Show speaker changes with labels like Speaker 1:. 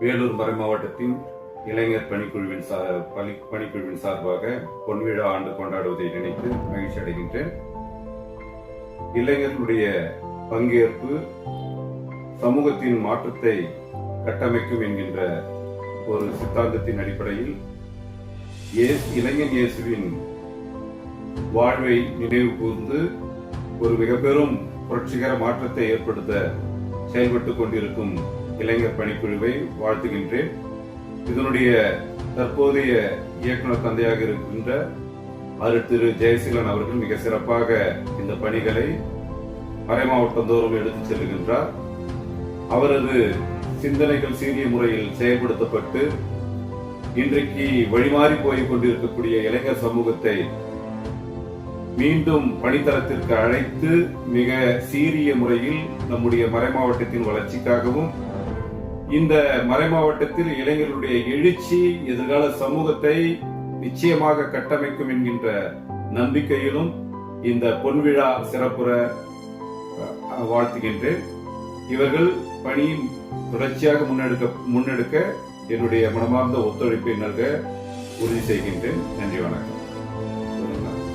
Speaker 1: வேலூர் மறை மாவட்டத்தின் இளைஞர் பணிக்குழுவின் சார் பணி- பணிக்குழுவின் சார்பாக பொன்விழா ஆண்டு கொண்டாடுவதை நினைத்து மகிழ்ச்சி அடைகின்றேன். இளைஞர்களுடைய பங்கேற்பு சமூகத்தின் மாற்றத்தை கட்டமைக்கும் என்கின்ற ஒரு சித்தாந்தத்தின் அடிப்படையில் இயேசு- இளைஞன் இயேசுவின் வாழ்வை நினைவு கூர்ந்து ஒரு மிக பெரும் புரட்சிகர மாற்றத்தை ஏற்படுத்த செயல்பட்டுக் கொண்டிருக்கும் இளைஞர் பணிக்குழுவை வாழ்த்துகின்றேன். இதனுடைய தற்போதைய இயக்குனர் தந்தையாக இருக்கின்ற அரு திரு ஜெயசீலன் அவர்கள் மிக சிறப்பாக இந்த பணிகளை மறை மாவட்டந்தோறும் எடுத்துச் செல்கின்றார். அவரது சிந்தனைகள் சீரிய முறையில் செயல்படுத்தப்பட்டு இன்றைக்கு வழிமாறி போய் கொண்டிருக்கக்கூடிய இளைஞர் சமூகத்தை மீண்டும் பணித்தளத்திற்கு அழைத்து மிக சீரிய முறையில் நம்முடைய மறைமாவட்டத்தின் வளர்ச்சிக்காகவும் இந்த மறைமாவட்டத்தில் இளைஞர்களுடைய எழுச்சி எதிர்கால சமூகத்தை நிச்சயமாக கட்டமைக்கும் என்கின்ற நம்பிக்கையிலும் இந்த பொன்விழா சிறப்புற வாழ்த்துகின்றேன். இவர்கள் பணி தொடர்ச்சியாக முன்னெடுக்க முன்னெடுக்க என்னுடைய மனமார்ந்த ஒத்துழைப்பை நல்க உறுதி செய்கின்றேன். நன்றி வணக்கம்.